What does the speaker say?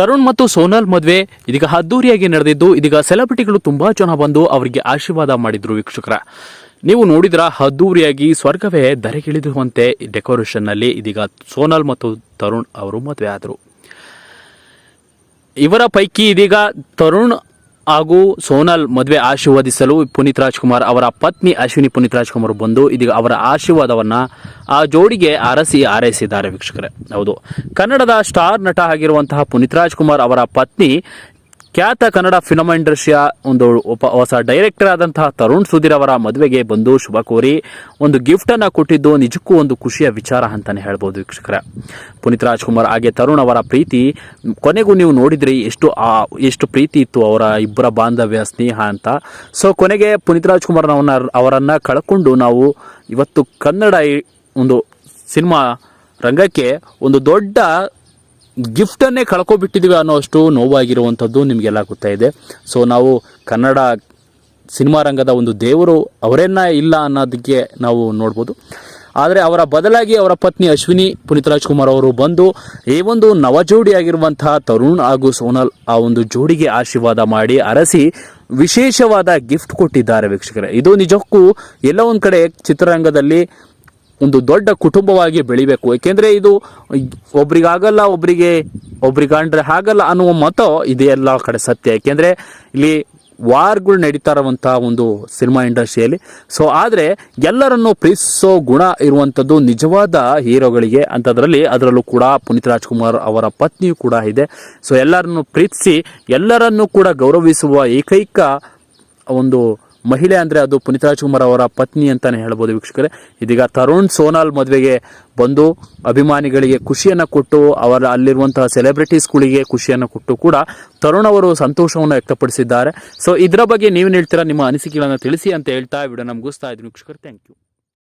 ತರುಣ್ ಮತ್ತು ಸೋನಲ್ ಮದುವೆ ಇದೀಗ ಅದ್ದೂರಿಯಾಗಿ ನಡೆದಿದ್ದು, ಇದೀಗ ಸೆಲೆಬ್ರಿಟಿಗಳು ತುಂಬಾ ಜನ ಬಂದು ಅವರಿಗೆ ಆಶೀರ್ವಾದ ಮಾಡಿದ್ರು ವೀಕ್ಷಕರ. ನೀವು ನೋಡಿದ್ರ, ಅದ್ದೂರಿಯಾಗಿ ಸ್ವರ್ಗವೇ ಧರೆಗಿಳಿದಿರುವಂತೆ ಡೆಕೋರೇಷನ್ನಲ್ಲಿ ಇದೀಗ ಸೋನಲ್ ಮತ್ತು ತರುಣ್ ಅವರು ಮದುವೆ ಆದರು. ಇವರ ಪೈಕಿ ಇದೀಗ ತರುಣ್ ಹಾಗೂ ಸೋನಲ್ ಮದುವೆ ಆಶೀರ್ವದಿಸಲು ಪುನೀತ್ ರಾಜ್ಕುಮಾರ್ ಅವರ ಪತ್ನಿ ಅಶ್ವಿನಿ ಪುನೀತ್ ರಾಜ್ಕುಮಾರ್ ಬಂದು ಇದೀಗ ಅವರ ಆಶೀರ್ವಾದವನ್ನು ಆ ಜೋಡಿಗೆ ಅರಸಿ ಆರೈಸಿದ್ದಾರೆ ವೀಕ್ಷಕರೇ. ಹೌದು. ಕನ್ನಡದ ಸ್ಟಾರ್ ನಟ ಆಗಿರುವಂತಹ ಪುನೀತ್ ರಾಜ್ಕುಮಾರ್ ಅವರ ಪತ್ನಿ ಖ್ಯಾತ ಕನ್ನಡ ಫಿಲ್ಮ್ ಇಂಡಸ್ಟ್ರಿಯ ಒಂದು ಒಬ್ಬ ಹೊಸ ಡೈರೆಕ್ಟರ್ ಆದಂತಹ ತರುಣ್ ಸುಧೀರ್ ಅವರ ಮದುವೆಗೆ ಬಂದು ಶುಭ ಕೋರಿ ಒಂದು ಗಿಫ್ಟ್ ಅನ್ನ ಕೊಟ್ಟಿದ್ದು ನಿಜಕ್ಕೂ ಒಂದು ಖುಷಿಯ ವಿಚಾರ ಅಂತಾನೆ ಹೇಳ್ಬೋದು ವೀಕ್ಷಕರ. ಪುನೀತ್ ರಾಜ್ಕುಮಾರ್ ಹಾಗೆ ತರುಣ್ ಅವರ ಪ್ರೀತಿ, ಕೊನೆಗೂ ನೀವು ನೋಡಿದ್ರಿ ಎಷ್ಟು ಆ, ಎಷ್ಟು ಪ್ರೀತಿ ಇತ್ತು ಅವರ ಇಬ್ಬರ ಬಾಂಧವ್ಯ, ಸ್ನೇಹ ಅಂತ. ಸೊ ಕೊನೆಗೆ ಪುನೀತ್ ರಾಜ್ಕುಮಾರ್ ಅವರನ್ನ ಕಳ್ಕೊಂಡು ನಾವು ಇವತ್ತು ಕನ್ನಡ ಒಂದು ಸಿನಿಮಾ ರಂಗಕ್ಕೆ ಒಂದು ದೊಡ್ಡ ಗಿಫ್ಟನ್ನೇ ಕಳ್ಕೊಬಿಟ್ಟಿದ್ದೀವಿ ಅನ್ನೋ ಅಷ್ಟು ನೋವಾಗಿರುವಂಥದ್ದು ನಿಮಗೆಲ್ಲ ಇದೆ. ಸೊ ನಾವು ಕನ್ನಡ ಸಿನಿಮಾ ರಂಗದ ಒಂದು ದೇವರು ಅವರೇನ ಇಲ್ಲ ಅನ್ನೋದಕ್ಕೆ ನಾವು ನೋಡ್ಬೋದು. ಆದರೆ ಅವರ ಬದಲಾಗಿ ಅವರ ಪತ್ನಿ ಅಶ್ವಿನಿ ಪುನೀತ್ ರಾಜ್ಕುಮಾರ್ ಅವರು ಬಂದು ಈ ಒಂದು ನವಜೋಡಿಯಾಗಿರುವಂತಹ ತರುಣ್ ಹಾಗೂ ಸೋನಲ್ ಆ ಒಂದು ಜೋಡಿಗೆ ಆಶೀರ್ವಾದ ಮಾಡಿ ಅರಸಿ ವಿಶೇಷವಾದ ಗಿಫ್ಟ್ ಕೊಟ್ಟಿದ್ದಾರೆ ವೀಕ್ಷಕರೇ. ಇದು ನಿಜಕ್ಕೂ ಎಲ್ಲ ಒಂದು ಕಡೆ ಚಿತ್ರರಂಗದಲ್ಲಿ ಒಂದು ದೊಡ್ಡ ಕುಟುಂಬವಾಗಿ ಬೆಳಿಬೇಕು. ಏಕೆಂದರೆ ಇದು ಒಬ್ರಿಗಾಗಲ್ಲ, ಒಬ್ರಿಗೆ, ಒಬ್ರಿಗಾಂಡ್ರೆ ಆಗಲ್ಲ ಅನ್ನುವ ಮತ ಇದೆ ಎಲ್ಲ ಕಡೆ ಸತ್ಯ. ಏಕೆಂದರೆ ಇಲ್ಲಿ ವಾರ್ಗಳು ನಡೀತಾ ಇರುವಂಥ ಒಂದು ಸಿನಿಮಾ ಇಂಡಸ್ಟ್ರಿಯಲ್ಲಿ. ಸೊ ಆದರೆ ಎಲ್ಲರನ್ನು ಪ್ರೀತಿಸೋ ಗುಣ ಇರುವಂಥದ್ದು ನಿಜವಾದ ಹೀರೋಗಳಿಗೆ ಅಂಥದ್ರಲ್ಲಿ. ಅದರಲ್ಲೂ ಕೂಡ ಪುನೀತ್ ರಾಜ್ಕುಮಾರ್ ಅವರ ಪತ್ನಿಯೂ ಕೂಡ ಇದೆ. ಸೊ ಎಲ್ಲರನ್ನು ಪ್ರೀತಿಸಿ ಎಲ್ಲರನ್ನು ಕೂಡ ಗೌರವಿಸುವ ಏಕೈಕ ಒಂದು ಮಹಿಳೆ ಅಂದ್ರೆ ಅದು ಪುನೀತ್ ರಾಜ್ಕುಮಾರ್ ಅವರ ಪತ್ನಿ ಅಂತಾನೆ ಹೇಳ್ಬೋದು ವೀಕ್ಷಕರೇ. ಇದೀಗ ತರುಣ್ ಸೋನಾಲ್ ಮದುವೆಗೆ ಬಂದು ಅಭಿಮಾನಿಗಳಿಗೆ ಖುಷಿಯನ್ನ ಕೊಟ್ಟು ಅವರ ಅಲ್ಲಿರುವಂತಹ ಸೆಲೆಬ್ರಿಟೀಸ್ಗಳಿಗೆ ಖುಷಿಯನ್ನು ಕೊಟ್ಟು ಕೂಡ ತರುಣ್ ಅವರು ಸಂತೋಷವನ್ನು ವ್ಯಕ್ತಪಡಿಸಿದ್ದಾರೆ. ಸೊ ಇದರ ಬಗ್ಗೆ ನೀವು ಹೇಳ್ತೀರಾ? ನಿಮ್ಮ ಅನಿಸಿಕೆಗಳನ್ನು ತಿಳಿಸಿ ಅಂತ ಹೇಳ್ತಾ ವಿಡಿಯೋ ನಮ್ಗಿಸ್ತಾ ಇದ್ದೀನಿ ವೀಕ್ಷಕರು. Thank you